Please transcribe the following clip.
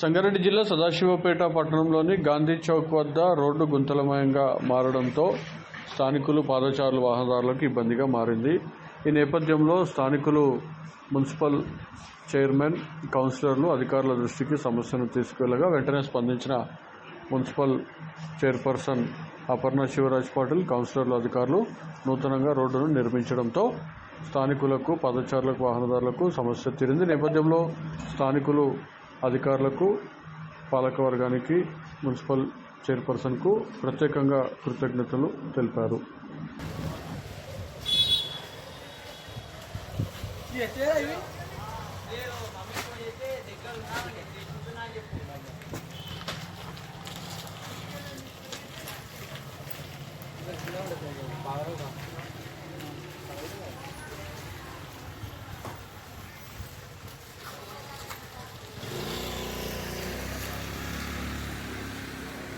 సంగారెడ్డి జిల్లా సదాశివపేట పట్టణంలోని గాంధీ చౌక్ వద్ద రోడ్డు గుంతలమయంగా మారడంతో స్థానికులు పాదచారుల వాహనదారులకు ఇబ్బందిగా మారింది. ఈ నేపథ్యంలో స్థానికులు మున్సిపల్ చైర్మన్ కౌన్సిలర్లు అధికారుల దృష్టికి సమస్యను తీసుకెళ్ళగా వెంటనే స్పందించిన మున్సిపల్ చైర్పర్సన్ అపర్ణ శివరాజ్ పాటిల్ కౌన్సిలర్లు అధికారులు నూతనంగా రోడ్డును నిర్మించడంతో స్థానికులకు పాదచారులకు వాహనదారులకు సమస్య తీరింది. నేపథ్యంలో స్థానికులు అధికారులకు పాలకవర్గానికి మున్సిపల్ చైర్పర్సన్కు ప్రత్యేకంగా కృతజ్ఞతలు తెలిపారు.